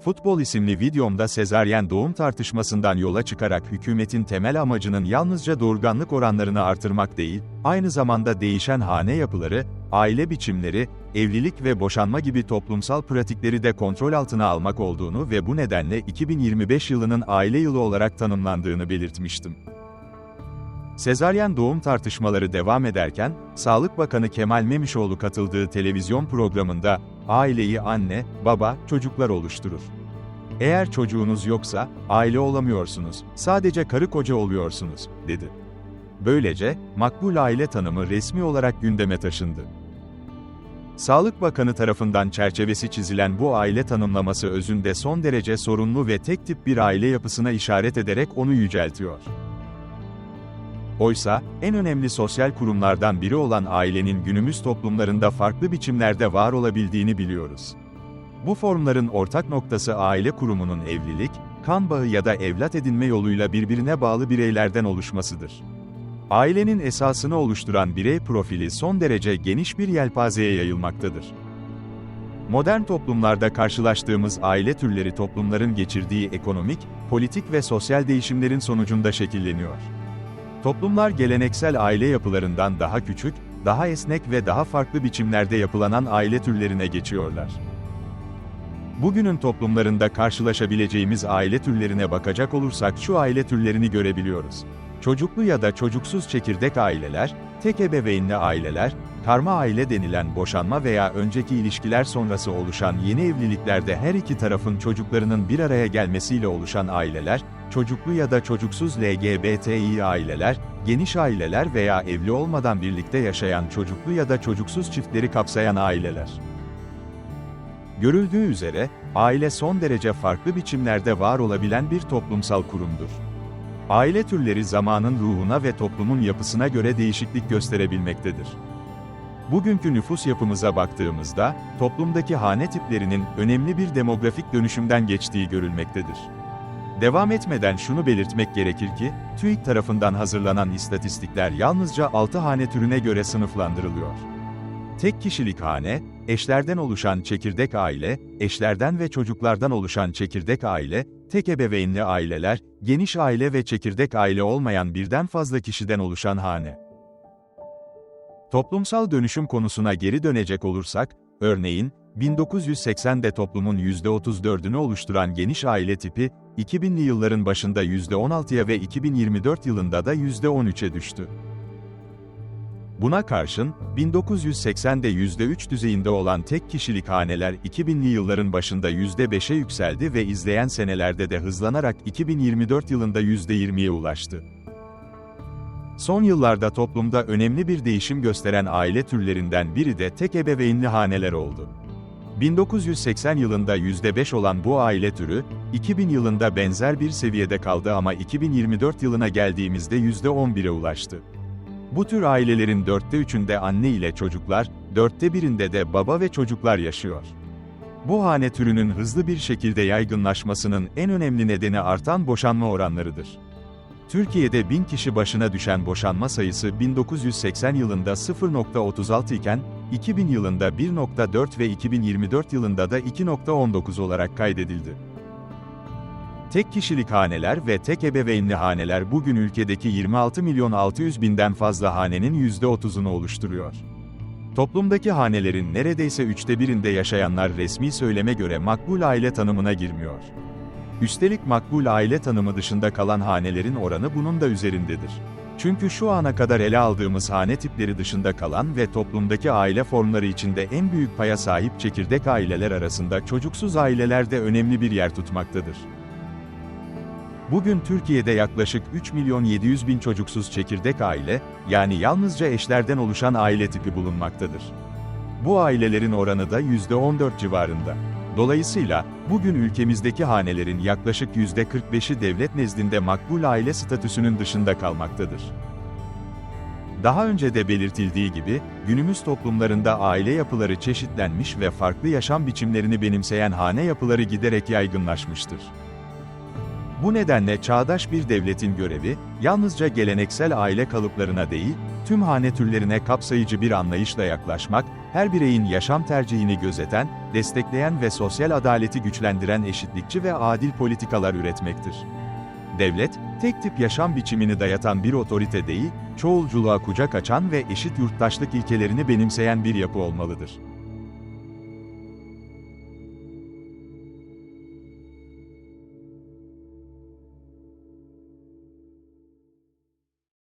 Futbol isimli videomda sezaryen doğum tartışmasından yola çıkarak hükümetin temel amacının yalnızca doğurganlık oranlarını artırmak değil, aynı zamanda değişen hane yapıları, aile biçimleri, evlilik ve boşanma gibi toplumsal pratikleri de kontrol altına almak olduğunu ve bu nedenle 2025 yılının aile yılı olarak tanımlandığını belirtmiştim. Sezaryen doğum tartışmaları devam ederken, Sağlık Bakanı Kemal Memişoğlu katıldığı televizyon programında, aileyi anne, baba, çocuklar oluşturur. Eğer çocuğunuz yoksa, aile olamıyorsunuz, sadece karı koca oluyorsunuz, dedi. Böylece, makbul aile tanımı resmi olarak gündeme taşındı. Sağlık Bakanı tarafından çerçevesi çizilen bu aile tanımlaması özünde son derece sorunlu ve tek tip bir aile yapısına işaret ederek onu yüceltiyor. Oysa, en önemli sosyal kurumlardan biri olan ailenin günümüz toplumlarında farklı biçimlerde var olabildiğini biliyoruz. Bu formların ortak noktası aile kurumunun evlilik, kan bağı ya da evlat edinme yoluyla birbirine bağlı bireylerden oluşmasıdır. Ailenin esasını oluşturan birey profili son derece geniş bir yelpazeye yayılmaktadır. Modern toplumlarda karşılaştığımız aile türleri toplumların geçirdiği ekonomik, politik ve sosyal değişimlerin sonucunda şekilleniyor. Toplumlar geleneksel aile yapılarından daha küçük, daha esnek ve daha farklı biçimlerde yapılanan aile türlerine geçiyorlar. Bugünün toplumlarında karşılaşabileceğimiz aile türlerine bakacak olursak şu aile türlerini görebiliyoruz. Çocuklu ya da çocuksuz çekirdek aileler, tek ebeveynli aileler, karma aile denilen boşanma veya önceki ilişkiler sonrası oluşan yeni evliliklerde her iki tarafın çocuklarının bir araya gelmesiyle oluşan aileler, çocuklu ya da çocuksuz LGBTİ aileler, geniş aileler veya evli olmadan birlikte yaşayan çocuklu ya da çocuksuz çiftleri kapsayan aileler. Görüldüğü üzere, aile son derece farklı biçimlerde var olabilen bir toplumsal kurumdur. Aile türleri zamanın ruhuna ve toplumun yapısına göre değişiklik gösterebilmektedir. Bugünkü nüfus yapımıza baktığımızda, toplumdaki hane tiplerinin önemli bir demografik dönüşümden geçtiği görülmektedir. Devam etmeden şunu belirtmek gerekir ki, TÜİK tarafından hazırlanan istatistikler yalnızca 6 hane türüne göre sınıflandırılıyor. Tek kişilik hane, eşlerden oluşan çekirdek aile, eşlerden ve çocuklardan oluşan çekirdek aile, tek ebeveynli aileler, geniş aile ve çekirdek aile olmayan birden fazla kişiden oluşan hane. Toplumsal dönüşüm konusuna geri dönecek olursak, örneğin, 1980'de toplumun %34'ünü oluşturan geniş aile tipi, 2000'li yılların başında %16'ya ve 2024 yılında da %13'e düştü. Buna karşın, 1980'de %3 düzeyinde olan tek kişilik haneler 2000'li yılların başında %5'e yükseldi ve izleyen senelerde de hızlanarak 2024 yılında %20'ye ulaştı. Son yıllarda toplumda önemli bir değişim gösteren aile türlerinden biri de tek ebeveynli haneler oldu. 1980 yılında %5 olan bu aile türü, 2000 yılında benzer bir seviyede kaldı ama 2024 yılına geldiğimizde %11'e ulaştı. Bu tür ailelerin dörtte üçünde anne ile çocuklar, dörtte birinde de baba ve çocuklar yaşıyor. Bu hane türünün hızlı bir şekilde yaygınlaşmasının en önemli nedeni artan boşanma oranlarıdır. Türkiye'de 1000 kişi başına düşen boşanma sayısı 1980 yılında 0.36 iken, 2000 yılında 1.4 ve 2024 yılında da 2.19 olarak kaydedildi. Tek kişilik haneler ve tek ebeveynli haneler bugün ülkedeki 26 milyon 600 binden fazla hanenin %30'unu oluşturuyor. Toplumdaki hanelerin neredeyse üçte birinde yaşayanlar resmi söyleme göre makbul aile tanımına girmiyor. Üstelik makbul aile tanımı dışında kalan hanelerin oranı bunun da üzerindedir. Çünkü şu ana kadar ele aldığımız hane tipleri dışında kalan ve toplumdaki aile formları içinde en büyük paya sahip çekirdek aileler arasında çocuksuz aileler de önemli bir yer tutmaktadır. Bugün Türkiye'de yaklaşık 3 milyon 700 bin çocuksuz çekirdek aile, yani yalnızca eşlerden oluşan aile tipi bulunmaktadır. Bu ailelerin oranı da %14 civarında. Dolayısıyla, bugün ülkemizdeki hanelerin yaklaşık %45'i devlet nezdinde makbul aile statüsünün dışında kalmaktadır. Daha önce de belirtildiği gibi, günümüz toplumlarında aile yapıları çeşitlenmiş ve farklı yaşam biçimlerini benimseyen hane yapıları giderek yaygınlaşmıştır. Bu nedenle çağdaş bir devletin görevi, yalnızca geleneksel aile kalıplarına değil, tüm hane türlerine kapsayıcı bir anlayışla yaklaşmak, her bireyin yaşam tercihini gözeten, destekleyen ve sosyal adaleti güçlendiren eşitlikçi ve adil politikalar üretmektir. Devlet, tek tip yaşam biçimini dayatan bir otorite değil, çoğulculuğa kucak açan ve eşit yurttaşlık ilkelerini benimseyen bir yapı olmalıdır.